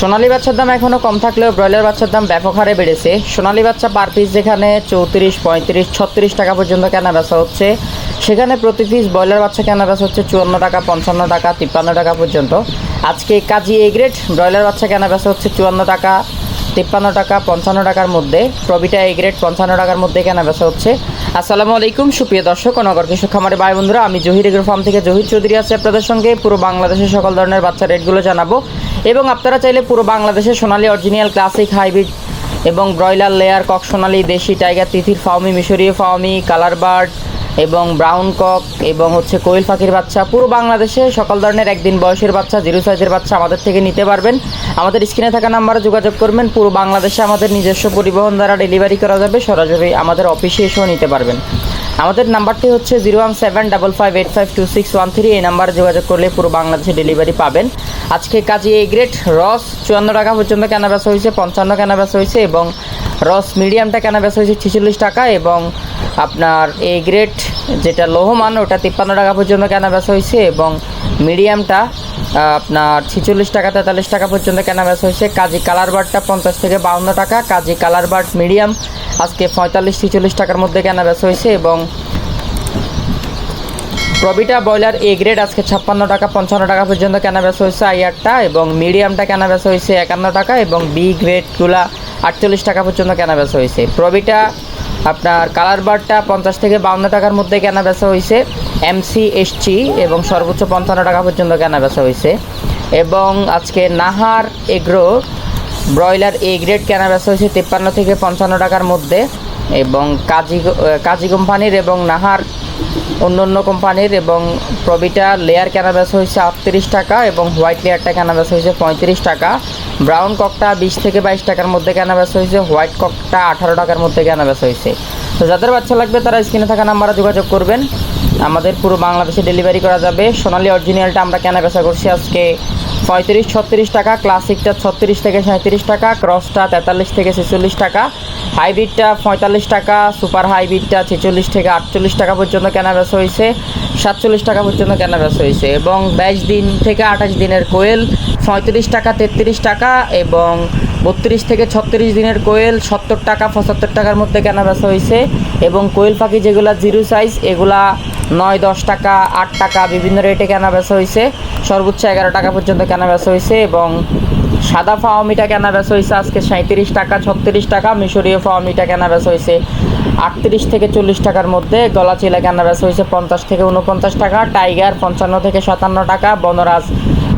সোনালী বাচ্চার দাম এখনও কম থাকলেও ব্রয়লার বাচ্চার দাম ব্যাপক হারে বেড়েছে। সোনালী বাচ্চা পার পিস যেখানে চৌত্রিশ, পঁয়ত্রিশ, ছত্রিশ টাকা পর্যন্ত কেনা বেচা হচ্ছে, সেখানে প্রতি পিস ব্রয়লার বাচ্চা কেনা বেচা হচ্ছে চুয়ান্ন টাকা, পঞ্চান্ন টাকা, তিপ্পান্ন টাকা পর্যন্ত। আজকে কাজী এ গ্রেড ব্রয়লার বাচ্চা কেনা বেচা হচ্ছে চুয়ান্ন টাকা তিপ্পান্ন টাকা, পঞ্চান্ন টাকার মধ্যে। প্রবিটা এ গ্রেড পঞ্চান্ন টাকার মধ্যে কেনা বেচা হচ্ছে। আসসালামু আলাইকুম, সুপ্রিয় দর্শক নগর কৃষক খামারে ভাই বন্ধুরা, আমি জহির এগ্রো ফার্ম থেকে জহির চৌধুরী আছি আপনাদের সঙ্গে। পুরো বাংলাদেশের সকল ধরনের বাচ্চা রেটগুলো জানাব। এবং আপনারা চাইলে পুরো বাংলাদেশের সোনালী অরিজিনাল ক্লাসিক হাইব্রিড এবং ব্রয়লার লেয়ার, কক সোনালি, দেশি টাইগার, তিথির ফাউমি মিশরীয় ফাউমি কালার বার্ড এবং ব্রাউন কক এবং হচ্ছে কোয়েল পাখির বাচ্চা। পুরো বাংলাদেশে সকল ধরনের একদিন বয়সের বাচ্চা, জিরো সাইজের বাচ্চা আমাদের থেকে নিতে পারবেন। আমাদের স্ক্রিনে থাকা নাম্বারে যোগাযোগ করবেন। পুরো বাংলাদেশে আমাদের নিজস্ব পরিবহন দ্বারা ডেলিভারি করা যাবে। সরাসরি আমাদের অফিসে এসেও নিতে পারবেন। আমাদের নাম্বারটি হচ্ছে zero one seven double five eight five two six one three. এই নাম্বারে যোগাযোগ করলে পুরো বাংলাদেশে ডেলিভারি পাবেন। আজকে কাজী এ গ্রেড রস, চুয়ান্ন টাকা পর্যন্ত কেনা বেচা হয়েছে, পঞ্চান্ন কেনা বেচা হয়েছে এবং রস মিডিয়ামটা কেনা বেচা হয়েছে ছেচল্লিশ টাকা এবং আপনার এ গ্রেড যেটা লোহমান, ওটা তিপ্পান্ন টাকা পর্যন্ত কেনা বেচা হয়েছে এবং মিডিয়ামটা আপনার ছেচল্লিশ টাকা, তেতাল্লিশ টাকা পর্যন্ত কেনা বেচা হয়েছে। কাজী কালার বার্ডটা পঞ্চাশ থেকে বাউন্ন টাকা, কাজী কালার বার্ড মিডিয়াম আজকে পঁয়তাল্লিশ, ছেচল্লিশ টাকার মধ্যে কেনা বেচা হয়েছে এবং প্রবিটা ব্রয়লার এ গ্রেড আজকে ছাপ্পান্ন টাকা, পঞ্চান্ন টাকা পর্যন্ত কেনা বেচা হয়েছে আইয়ারটা এবং মিডিয়ামটা কেনা বেচা হয়েছে একান্ন টাকা এবং বি গ্রেড গ্রেডগুলা আটচল্লিশ টাকা পর্যন্ত কেনা বেচা হয়েছে। প্রবিটা আপনার কালার বারটা পঞ্চাশ থেকে বাউন্ন টাকার মধ্যে কেনা বেচা হয়েছে। এমসি এসটি এবং সর্বোচ্চ পঞ্চান্ন টাকা পর্যন্ত কেনা বেচা হয়েছে। এবং আজকে Nahar agro broiler A grade কেনা বেচা হয়েছে তিপ্পান্ন থেকে পঞ্চান্ন টাকার মধ্যে। এবং কাজী কাজী কোম্পানির এবং নাহার অন্য অন্য কোম্পানির এবং প্রবিটা লেয়ার কেনা বেচা হয়েছে আটত্রিশ টাকা এবং হোয়াইট লেয়ারটা কেনা বেচা হয়েছে পঁয়ত্রিশ টাকা। ব্রাউন ককটা বিশ থেকে বাইশ টাকার মধ্যে কেনা বেচা হয়েছে, হোয়াইট ককটা আঠারো টাকার মধ্যে কেনা বেচা হয়েছে। তো যাদের বাচ্চা লাগবে তারা স্ক্রিনে থাকা নাম্বারে যোগাযোগ করবেন। আমাদের পুরো বাংলাদেশে ডেলিভারি করা যাবে। সোনালি অরিজিনালটা আমরা কেনা বেচা করছি আজকে। পঁয়ত্রিশ, ছত্রিশ টাকা, ক্লাসিকটা ছত্রিশ থেকে সাঁত্রিশ টাকা, ক্রসটা তেতাল্লিশ থেকে ছেচল্লিশ টাকা, হাইব্রিডটা পঁয়তাল্লিশ টাকা, সুপার হাইব্রিডটা ছেচল্লিশ থেকে আটচল্লিশ টাকা পর্যন্ত কেনা বেচা হয়েছে, সাতচল্লিশ টাকা পর্যন্ত কেনা বেচা হয়েছে এবং বাইশ দিন থেকে আঠাশ দিনের কোয়েল পঁয়ত্রিশ টাকা, তেত্রিশ টাকা এবং বত্রিশ থেকে ছত্রিশ দিনের কোয়েল সত্তর টাকা, পঁচাত্তর টাকার মধ্যে কেনা বেচা হয়েছে এবং কোয়েল পাখি যেগুলো জিরো সাইজ, এগুলা নয়, দশ টাকা, আট টাকা বিভিন্ন রেটে কেনা বেচা হয়েছে সর্বোচ্চ এগারো টাকা পর্যন্ত কেনা বেচা হয়েছে এবং সাদা ফাওয়ামিটা কেনা বেচা হয়েছে আজকে সাঁত্রিশ টাকা, ছত্রিশ টাকা, মিশরীয় ফাওয়ামিটা কেনা বেচা হয়েছে আটত্রিশ থেকে চল্লিশ টাকার মধ্যে গলা চিলা কেনা বেচা হয়েছে পঞ্চাশ থেকে উনপঞ্চাশ টাকা, টাইগার পঞ্চান্ন থেকে সাতান্ন টাকা, বনরাজ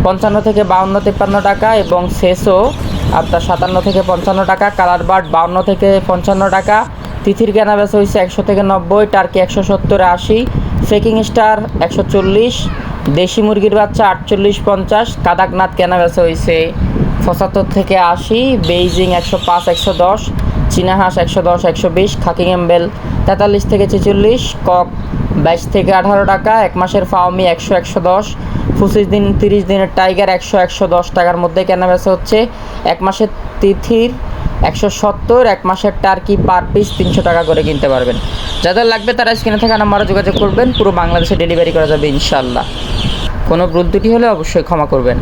পঞ্চান্ন থেকে বাউন্ন, তিপ্পান্ন টাকা এবং শেষও আপনার সাতান্ন থেকে পঞ্চান্ন টাকা কালার বার্ড বাউন্ন থেকে পঞ্চান্ন টাকা, তিথির কেনা বেচা হয়েছে একশো থেকে নব্বই, টার্কি একশো সত্তর আশি ফেকিং স্টার একশো চল্লিশ, দেশি মুরগির বাচ্চা আটচল্লিশ পঞ্চাশ, কাদাকনাথ কেনা বেচা হয়েছে পঁচাত্তর থেকে আশি, বেইজিং একশো পাঁচ, একশো দশ চীনা হাঁস একশো দশ, একশো বিশ, খাকিং এম্বেল তেতাল্লিশ থেকে ছেচল্লিশ, কক বাইশ থেকে আঠারো টাকা, এক মাসের ফাওমি একশো একশো দশ পঁচিশ দিন তিরিশ দিনের টাইগার একশো একশো দশ টাকার মধ্যে কেনা বেচা হচ্ছে। এক মাসের তিথির একশো সত্তর, এক মাসের টার্কি পার পিস তিনশো টাকা করে কিনতে পারবেন। যাদের লাগবে তারা স্ক্রিনে থাকা নাম্বারে যোগাযোগ করবেন, পুরো বাংলাদেশে ডেলিভারি করা যাবে ইনশাল্লাহ কোনো ভুল হলে অবশ্যই ক্ষমা করবেন।